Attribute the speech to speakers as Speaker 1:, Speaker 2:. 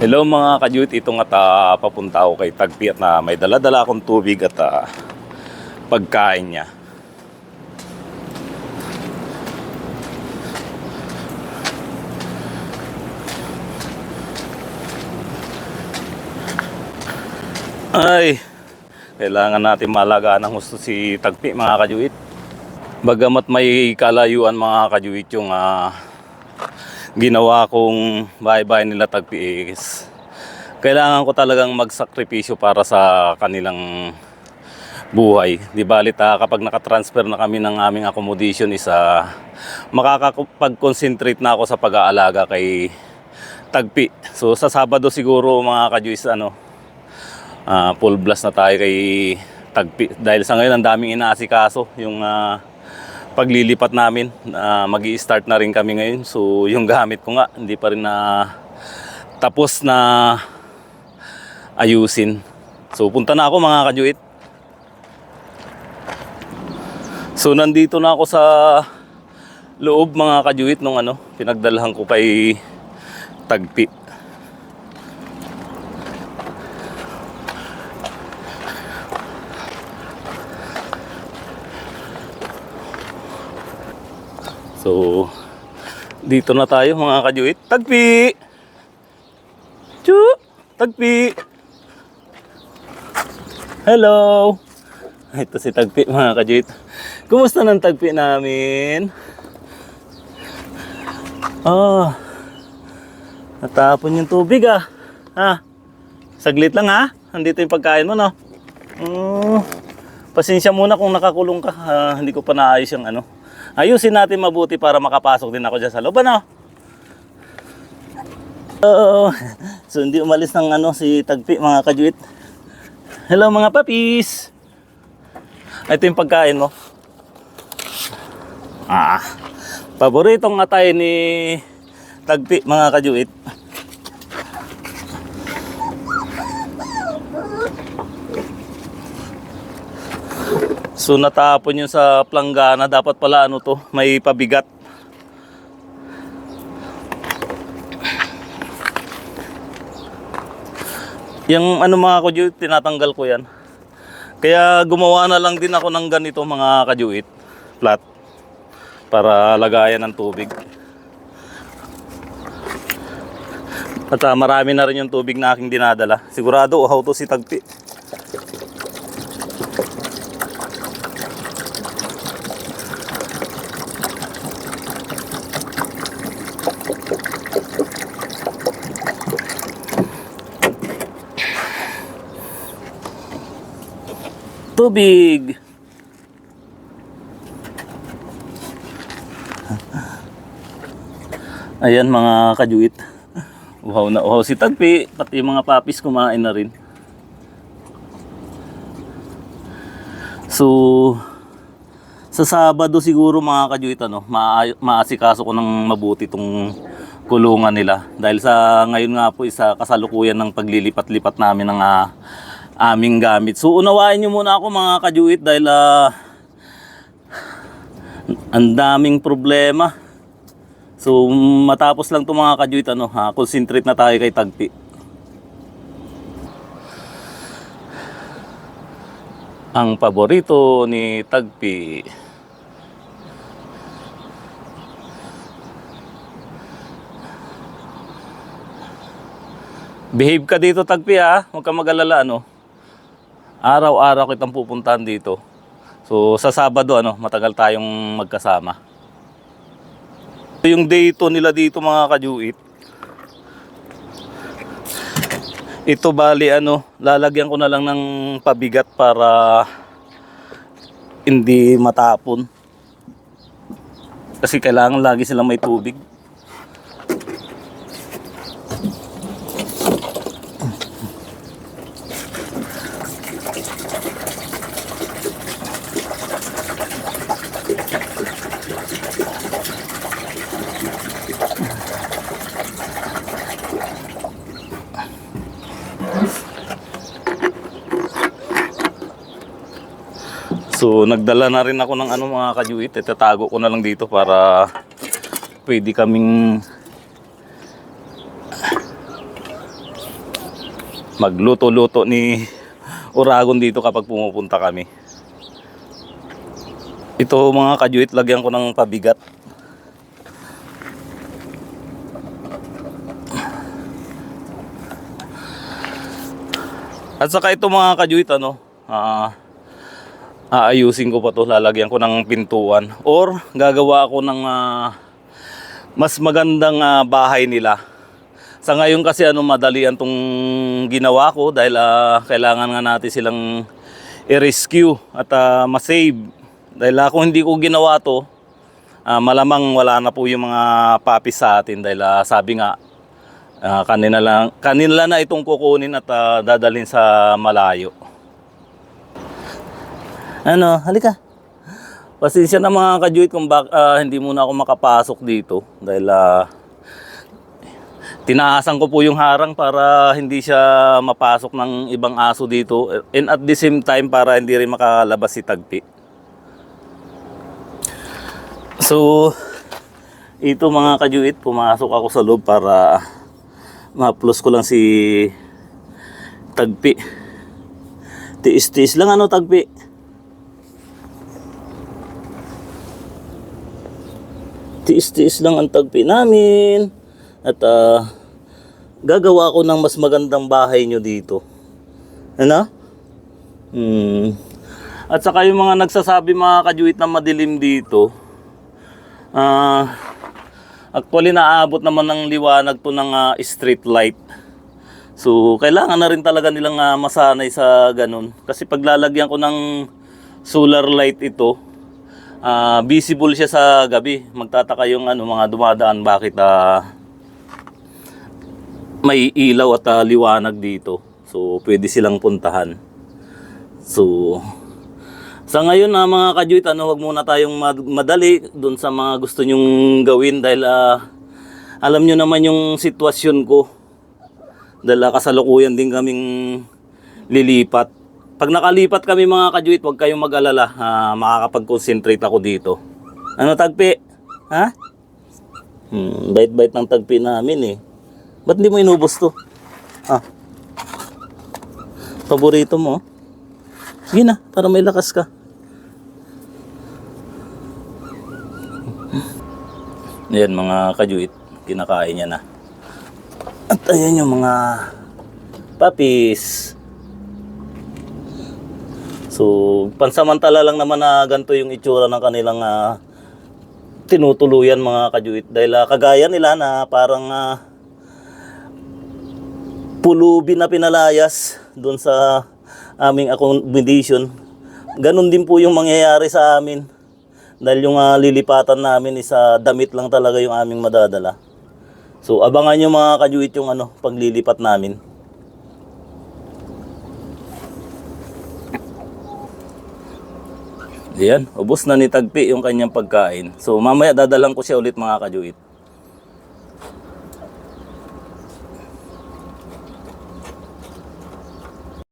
Speaker 1: Hello mga kadyut, ito nga ta papunta ako kay Tagpi at na may dala-dala akong tubig at ah, pagkain niya. Ay, kailangan natin malagaan ng gusto si Tagpi mga kadyut. Bagamat may kalayuan mga kadyut yung ah, ginawa kong bahay-bahay nila Tagpi is kailangan ko talagang magsakripisyo para sa kanilang buhay. Di balit ah, kapag nakatransfer na kami ng aming accommodation is ah, makakapag-concentrate na ako sa pag-aalaga kay Tagpi. So sa Sabado siguro mga kajuis ano, ah, full blast na tayo kay Tagpi. Dahil sa ngayon ang daming inaasikaso yung ah, paglilipat namin. Uh, mag start na rin kami ngayon. So yung gamit ko nga hindi pa rin na tapos na ayusin. So punta na ako mga kajuit. So nandito na ako sa loob mga kajuit nung ano, pinagdalhan ko kay Tagpi. So dito na tayo mga kajuit. Tagpi! Chu! Tagpi! Hello! Ito si Tagpi mga kajuit. Kumusta ng Tagpi namin? Oh, natapon yung tubig ah. Ha? Saglit lang ha. Andito yung pagkain mo no. Mm, pasensya muna kung nakakulong ka. Ah, hindi ko pa naayos yung ano. Ayusin natin mabuti para makapasok din ako dyan sa loob ano. Oo. So hindi umalis ng ano si Tagpi mga kajuit. Hello mga papis. Ito yung pagkain mo. Ah. Paboritong atay ni Tagpi mga kajuit. So natapon yun sa planggana, dapat pala ano to, may pabigat. Yung ano mga kajuit, tinatanggal ko yan. Kaya gumawa na lang din ako ng ganito mga kajuit, flat, para lagayan ng tubig. At ah, marami na rin yung tubig na aking dinadala. Sigurado uhaw to si Tagpi. Tubig! Ayan mga kajuit. Uhaw na uhaw si Tagpi, pati mga papis kumain na rin. So, sa Sabado siguro mga kajuit, ano, maa- maasikaso ko ng mabuti itong kulungan nila. Dahil sa ngayon nga po, isa kasalukuyan ng paglilipat-lipat namin ng ah, aming gamit. So, unawain nyo muna ako mga kajuit dahil ah, ang daming problema. So, matapos lang to mga kajuit, ano, ha, concentrate na tayo kay Tagpi. Ang paborito ni Tagpi. Behave ka dito, Tagpi, ha? Huwag ka mag-alala, ano? Araw-araw kitang pupuntahan dito. So, sa Sabado, ano, matagal tayong magkasama. Yung day 2 nila dito mga kajuit. Ito bali ano, lalagyan ko na lang ng pabigat para hindi matapon. Kasi kailangan lagi silang may tubig. So nagdala na rin ako ng ano mga kajuit. Itatago ko na lang dito para pwede kaming magluto-luto ni Uragon dito kapag pumupunta kami. Ito mga kajuit, lagyan ko ng pabigat. At saka ito mga kajuit, ano, ah, aayusin ko pa to, lalagyan ko ng pintuan. Or gagawa ako ng ah, mas magandang ah, bahay nila. Sa ngayon kasi ano madalian tong ginawa ko dahil ah, kailangan nga natin silang i-rescue at ah, ma-save. Dahil ah, kung hindi ko ginawa to, ah, malamang wala na po yung mga puppies sa atin dahil ah, sabi nga ah, kanina lang kanila na itong kukunin at ah, dadalhin sa malayo. Ano, halika. Pasensya na mga kajuit kung bak, ah, hindi muna ako makapasok dito dahil ah, tinaasan ko po yung harang para hindi siya mapasok ng ibang aso dito and at the same time para hindi rin makalabas si Tagpi. So, ito mga kajuit, pumasok ako sa loob para ma-plus ko lang si Tagpi. Tiis-tiis lang ano Tagpi? Tiis-tiis lang ang tagpi namin at ah, gagawa ko ng mas magandang bahay nyo dito. Ano? Hmm. At saka yung mga nagsasabi mga kajuit na madilim dito, ah, actually naabot naman ng liwanag to ng ah, street light. So, kailangan na rin talaga nilang ah, masanay sa ganun. Kasi paglalagyan ko ng solar light ito, ah, visible siya sa gabi. Magtataka yung ano, mga dumadaan bakit ah, may ilaw at ah, liwanag dito. So, pwede silang puntahan. So, sa ngayon na mga kajuit, ano, wag muna tayong mad- madali doon sa mga gusto nyong gawin dahil ah, alam nyo naman yung sitwasyon ko. Dahil ah, kasalukuyan din kaming lilipat. Pag nakalipat kami mga kajuit, huwag kayong mag-alala. Ah, makakapag-concentrate ako dito. Ano tagpi? Ha? Hmm, bait-bait ng tagpi namin eh. Ba't hindi mo inubos to? Ah. Paborito mo? Sige na, para may lakas ka. Ayan mga kajuit, kinakain niya na. At ayan yung mga puppies. So, pansamantala lang naman na ganito yung itsura ng kanilang ah, tinutuluyan mga kajuit. Dahil ah, kagaya nila na parang ah, pulubi na pinalayas doon sa aming accommodation. Ganon din po yung mangyayari sa amin. Dahil yung ah, lilipatan namin is ah, damit lang talaga yung aming madadala. So abangan nyo mga kajuit yung ano, paglilipat namin. Ayan, ubos na ni Tagpi yung kanyang pagkain. So mamaya dadalang ko siya ulit mga kajuit.